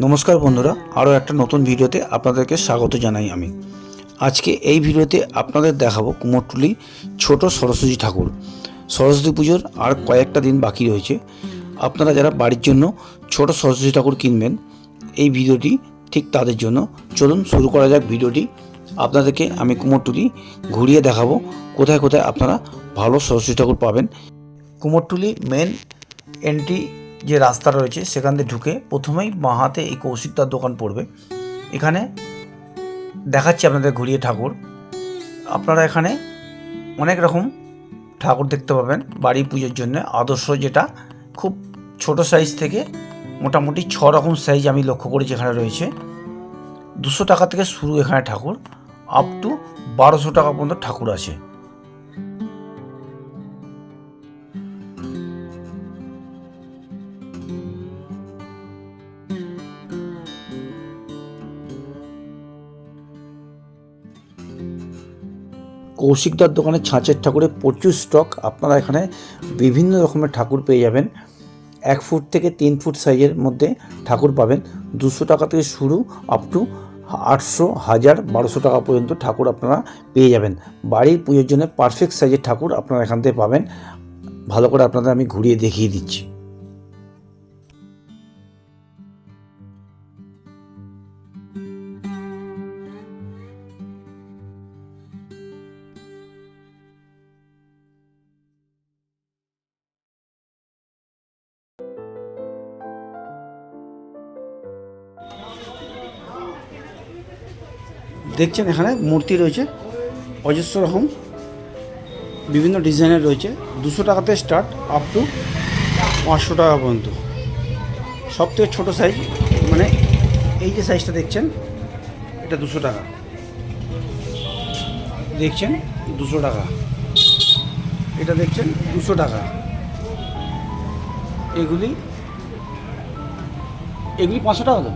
নমস্কার বন্ধুরা, আরও একটা নতুন ভিডিওতে আপনাদেরকে স্বাগত জানাই আমি। আজকে এই ভিডিওতে আপনাদের দেখাবো কুমোরটুলি ছোট সরস্বতী ঠাকুর। সরস্বতী পুজোর আর কয়েকটা দিন বাকি রয়েছে। আপনারা যারা বাড়ির জন্য ছোট সরস্বতী ঠাকুর কিনবেন, এই ভিডিওটি ঠিক তাদের জন্য। চলুন শুরু করা যাক ভিডিওটি। আপনাদেরকে আমি কুমোরটুলি ঘুরিয়ে দেখাবো কোথায় কোথায় আপনারা ভালো সরস্বতী ঠাকুর পাবেন। কুমোরটুলি মেন এন্ট্রি যে রাস্তা রয়েছে, সেখান দিয়ে ঢুকে প্রথমেই বাঁ হাতে এই কৌশিকদার দোকান পড়বে। এখানে দেখাচ্ছি আপনাদের ঘুরিয়ে ঠাকুর। আপনারা এখানে অনেক রকম ঠাকুর দেখতে পাবেন বাড়ি পুজোর জন্য। আদর্শ যেটা, খুব ছোট সাইজ থেকে মোটামুটি ছ রকম সাইজ আমি লক্ষ্য করেছি এখানে রয়েছে। দুশো টাকা থেকে শুরু এখানে ঠাকুর। আপ টু বারোশো টাকা পর্যন্ত ঠাকুর আছে। কৌশিকদার দোকানে ছাঁচের ঠাকুরের প্রচুর স্টক আপনারা এখানে বিভিন্ন রকমের ঠাকুর পেয়ে যাবেন। এক ফুট থেকে তিন ফুট সাইজের মধ্যে ঠাকুর পাবেন। দুশো টাকা থেকে শুরু আপ টু আটশো, হাজার, বারোশো টাকা পর্যন্ত ঠাকুর আপনারা পেয়ে যাবেন। বাড়ির পুজোর জন্য পারফেক্ট সাইজের ঠাকুর আপনারা এখান থেকে পাবেন। ভালো করে আপনাদের আমি ঘুরিয়ে দেখিয়ে দিচ্ছি। দেখছেন এখানে মূর্তি রয়েছে, অজস্র রকম, বিভিন্ন ডিজাইনের রয়েছে। দুশো টাকাতে স্টার্ট আপ টু পাঁচশো টাকা পর্যন্ত। সব থেকে ছোটো সাইজ মানে এই যে সাইজটা দেখছেন, এটা দুশো টাকা। দেখছেন, দুশো টাকা। এটা দেখছেন, দুশো টাকা। এগুলি এগুলি পাঁচশো টাকা তো?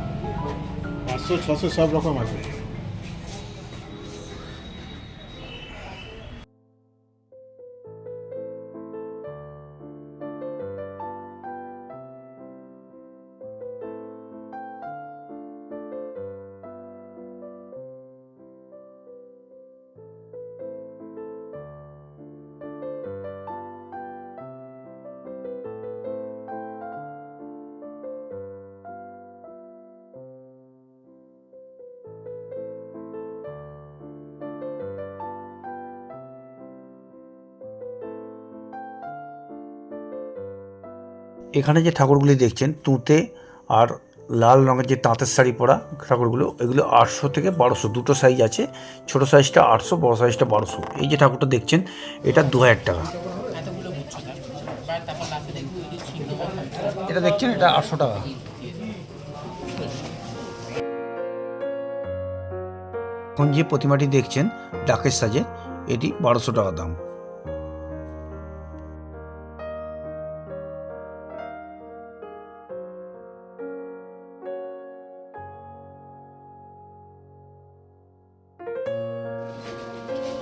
পাঁচশো, ছশো সব রকম আছে। এখানে যে ঠাকুরগুলি দেখছেন, তুঁতে আর লাল রঙের যে তাঁতের শাড়ি পরা ঠাকুরগুলো, এগুলো আটশো থেকে বারোশো, দুটো সাইজ আছে। ছোট সাইজটা আটশো, বড় সাইজটা বারোশো। এই যে ঠাকুরটা দেখছেন, এটা দু হাজার টাকা। এটা দেখছেন, এটা আটশো টাকা। এখন যে প্রতিমাটি দেখছেন, ডাকের সাজে, এটি বারোশো টাকা দাম।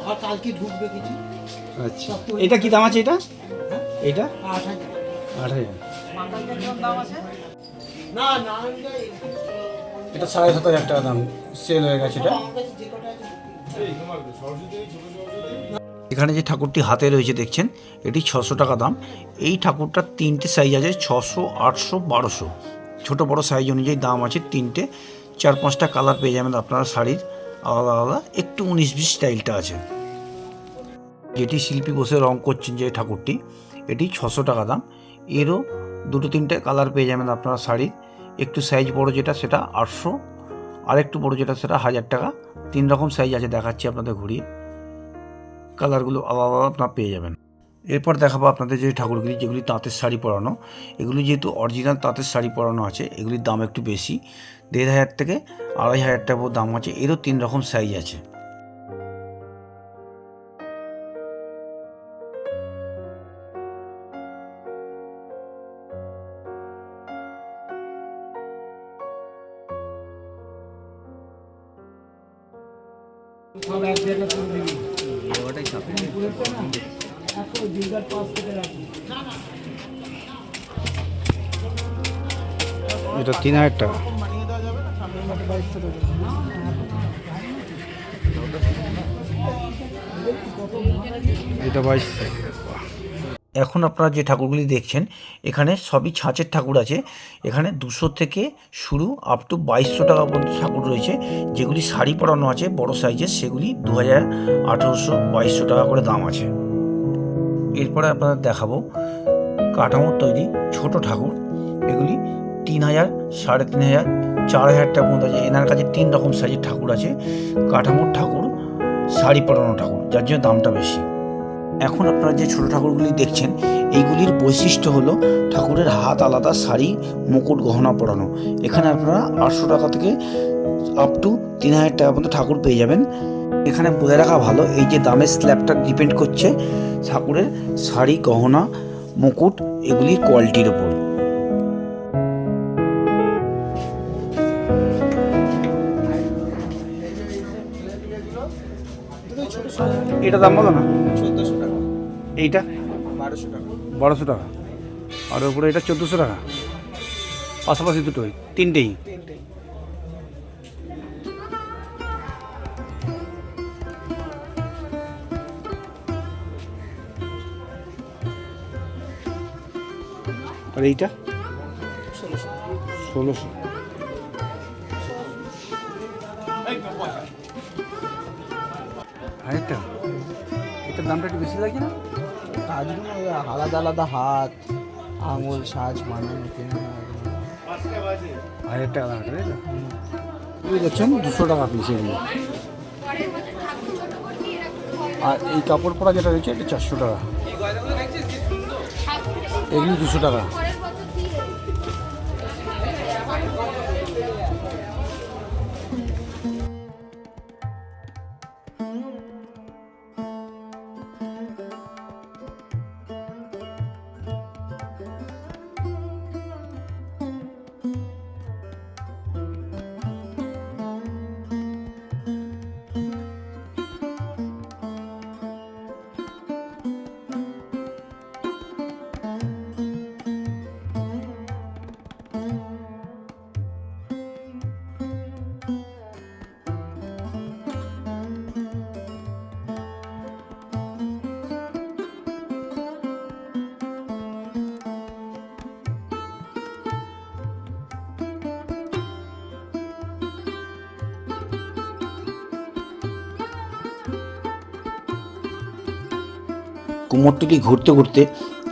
আর কালকে ঢুকবে কিছু। আচ্ছা। এটা কি দাম আছে এটা? এটা আট হাজার। আট হাজার। না না এটা সাড়ে সাত হাজার টাকা দাম। সেল হয়ে গেছে এটা। এখানে যে ঠাকুরটি হাতে রয়েছে দেখছেন এটি ছশো টাকা দাম। এই ঠাকুরটার তিনটে সাইজ আছে ছশো আটশো বারোশো। ছোটো বড়ো সাইজ অনুযায়ী দাম আছে তিনটে। চার পাঁচটা কালার পেয়ে যাবেন আপনারা শাড়ির। আলাদা আলাদা। একটু উনিশ বিশ স্টাইলটা আছে। যেটি শিল্পী বসে রং করছেন যে ঠাকুরটি, এটি ছশো টাকা দাম। এরও দুটো তিনটে কালার পেয়ে যাবেন আপনারা শাড়ির। একটু সাইজ বড় যেটা, সেটা আটশো। আর একটু বড় যেটা, সেটা হাজার টাকা। তিন রকম সাইজ আছে দেখাচ্ছি আপনাদের ঘুরিয়ে। কালারগুলো আলাদা আপনারা পেয়ে যাবেন। এরপর দেখাবো আপনাদের যে ঠাকুরগুলি, যেগুলি তাঁতের শাড়ি পরানো। এগুলি যেহেতু অরিজিনাল তাঁতের শাড়ি পরানো আছে, এগুলির দাম একটু বেশি। দেড় হাজার থেকে আড়াই হাজার টাকা দাম আছে। এরও তিন রকম সাইজ আছে। সব এক জায়গায় করে দিবি। এত দিনকার পাঁচ থেকে রাখবি এটা তিন হাজার টাকা। এটা বাইশশো এখন আপনারা যে ঠাকুরগুলি দেখছেন, এখানে সবই ছাঁচের ঠাকুর আছে। এখানে দুশো থেকে শুরু আপ টু বাইশশো টাকা পর্যন্ত ঠাকুর রয়েছে। যেগুলি শাড়ি পরানো আছে, বড় সাইজের সেগুলি দু হাজার আঠেরোশো বাইশশো টাকা করে দাম আছে। এরপরে আপনাদের দেখাবো কাঠামোর তৈরি ছোট ঠাকুর। এগুলি তিন হাজার, সাড়ে তিন হাজার, চার হাজার টাকা পর্যন্ত আছে। এনার কাছে তিন রকম সাইজের ঠাকুর আছে। কাঠামোর ঠাকুর, শাড়ি পরানো ঠাকুর, যার জন্য দামটা বেশি। এখন আপনারা যে ছোট ঠাকুরগুলি দেখছেন, এইগুলির বৈশিষ্ট্য হলো ঠাকুরের হাত আলাদা, শাড়ি, মুকুট, গহনা পরানো। এখানে আপনারা আটশো টাকা থেকে আপ টু তিন হাজার টাকা পর্যন্ত ঠাকুর পেয়ে যাবেন। এখানে বলে রাখা ভালো, এই যে দামের স্ল্যাবটা ডিপেন্ড করছে ঠাকুরের শাড়ি, গহনা, মুকুট, এগুলির কোয়ালিটির ওপর এটা দাম বলো না? চোদ্দোশো এইটা? বারোশো টাকা। বারোশো টাকা। আর ওপরে এটা চোদ্দোশো টাকা। পাশাপাশি দুটোই তিনটেই। আর এইটা? ষোলোশো। ষোলোশো। আরেকটা। এটার দামটা একটু বেশি লাগছে না? কাজগুলো আলাদা আলাদা হাত আঙুল সাজ মানে হাজার টাকা দাম তাই তো? দেখছেন দুশো টাকা পিস এগুলো। আর এই কাপড় পরা যেটা রয়েছে এটা চারশো টাকা। এগুলি দুশো টাকা। কুমোরটুলি ঘুরতে ঘুরতে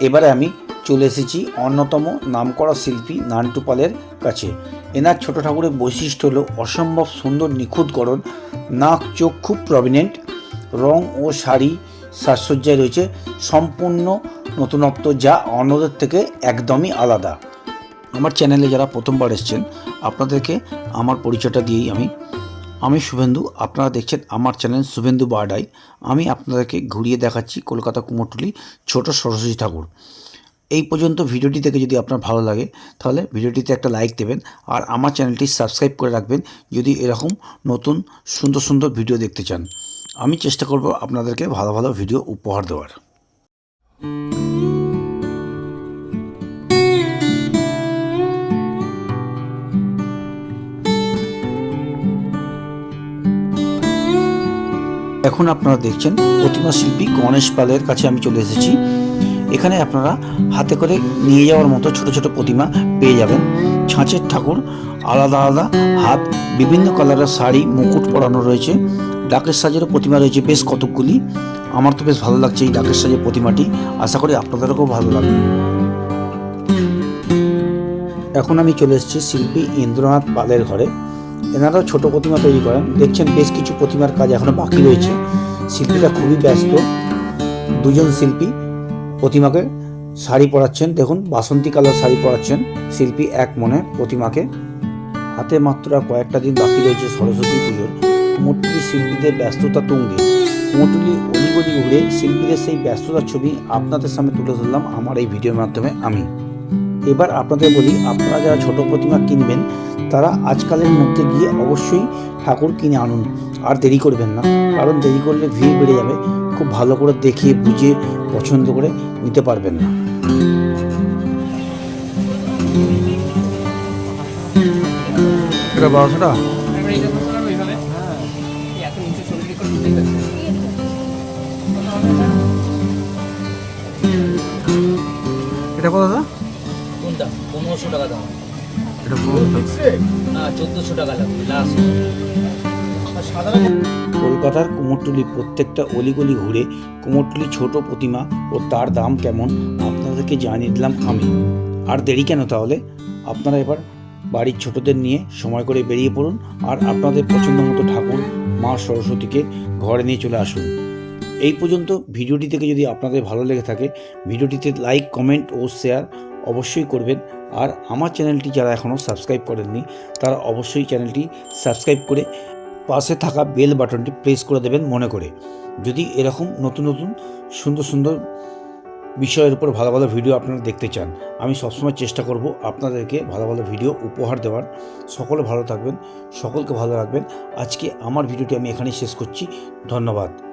এবারে আমি চলে এসেছি অন্যতম নামকরা শিল্পী নান্টু পালের কাছে। এনার ছোট ঠাকুরের বৈশিষ্ট্য হলো অসম্ভব সুন্দর নিখুঁত নাক, চোখ খুব প্রভিনেন্ট রং ও শাড়ি সাজসজ্জায় রয়েছে, সম্পূর্ণ নতুনত্ব যা অন্যদের থেকে একদমই আলাদা। আমার চ্যানেলে যারা প্রথমবার এসছেন, আপনাদেরকে আমার পরিচয়টা দিয়েই আমি আমি শুভেন্দু, আপনারা দেখছেন আমার চ্যানেল শুভেন্দু বারডাই। আমি আপনাদেরকে ঘুরিয়ে দেখাচ্ছি কলকাতা কুমোরটুলি ছোট সরস্বতী ঠাকুর। এই পর্যন্ত ভিডিওটি থেকে যদি আপনার ভালো লাগে, তাহলে ভিডিওটিতে একটা লাইক দেবেন আর আমার চ্যানেলটি সাবস্ক্রাইব করে রাখবেন যদি এরকম নতুন সুন্দর সুন্দর ভিডিও দেখতে চান। আমি চেষ্টা করব আপনাদেরকে ভালো ভালো ভিডিও উপহার দেওয়ার। এখন আপনারা দেখছেন প্রতিমা শিল্পী গণেশ পালের কাছে আমি চলে এসেছি। এখানে আপনারা হাতে করে নিয়ে যাওয়ার মতো ছোট ছোট প্রতিমা পেয়ে যাবেন। ছাঁচের ঠাকুর, আলাদা আলাদা হাত, বিভিন্ন কালারের শাড়ি, মুকুট পরানো রয়েছে। ডাকের সাজেরও প্রতিমা রয়েছে বেশ কতকগুলি। আমার তো বেশ ভালো লাগছে এই ডাকের সাজের প্রতিমাটি। আশা করি আপনাদেরকেও ভালো লাগবে। এখন আমি চলে এসেছি শিল্পী ইন্দ্রনাথ পালের ঘরে। এনারাও ছোট প্রতিমা তৈরি করেন। দেখছেন বেশ কিছু প্রতিমার কাজ এখনও বাকি রয়েছে। শিল্পীরা খুবই ব্যস্ত। দুজন শিল্পী প্রতিমাকে শাড়ি পরাচ্ছেন। দেখুন, বাসন্তী কালার শাড়ি পরাচ্ছেন শিল্পী এক মনে প্রতিমাকে। হাতে মাত্র কয়েকটা দিন বাকি রয়েছে সরস্বতী পুজোর। কুমোরটুলি শিল্পীদের ব্যস্ততা তুঙ্গে। কুমোরটুলি অলিগলি ঘুরে শিল্পীদের সেই ব্যস্ততার ছবি আপনাদের সামনে তুলে ধরলাম আমার এই ভিডিওর মাধ্যমে আমি। এবার আপনাদের বলি, আপনারা যারা ছোট প্রতিমা কিনবেন, তারা আজকালের মধ্যে গিয়ে অবশ্যই ঠাকুর কিনে আনুন। আর দেরি করবেন না, কারণ দেরি করলে ভিড় বেড়ে যাবে। খুব ভালো করে দেখে, বুঝে, পছন্দ করে নিতে পারবেন না। এটা বারোশো দাদা? পনেরোশো টাকা দাম। এটা না চোদ্দোশো টাকা লাগবে লাস্ট কলকাতার কুমোরটুলি প্রত্যেকটা অলিগলি ঘুরে কুমোরটুলি ছোট প্রতিমা ও তার দাম কেমন আপনাদেরকে জানিয়ে দিলাম আমি। আর দেরি কেন তাহলে? আপনারা এবার বাড়ির ছোটদের নিয়ে সময় করে বেরিয়ে পড়ুন আর আপনাদের পছন্দ মতো ঠাকুর মা সরস্বতীকে ঘরে নিয়ে চলে আসুন। এই পর্যন্ত ভিডিওটি থেকে যদি আপনাদের ভালো লেগে থাকে ভিডিওটিতে লাইক কমেন্ট ও শেয়ার অবশ্যই করবেন। আর আমার চ্যানেলটি যারা এখনও সাবস্ক্রাইব করেননি, তারা অবশ্যই চ্যানেলটি সাবস্ক্রাইব করে পাশে থাকা বেল বাটনটি প্রেস করে দেবেন মনে করে। যদি এরকম নতুন নতুন, সুন্দর সুন্দর বিষয়ের উপর ভালো ভালো ভিডিও আপনারা দেখতে চান, আমি সবসময় চেষ্টা করব আপনাদেরকে ভালো ভালো ভিডিও উপহার দেওয়ার। সকলে ভালো থাকবেন, সকলকে ভালো রাখবেন। আজকে আমার ভিডিওটি আমি এখানেই শেষ করছি। ধন্যবাদ।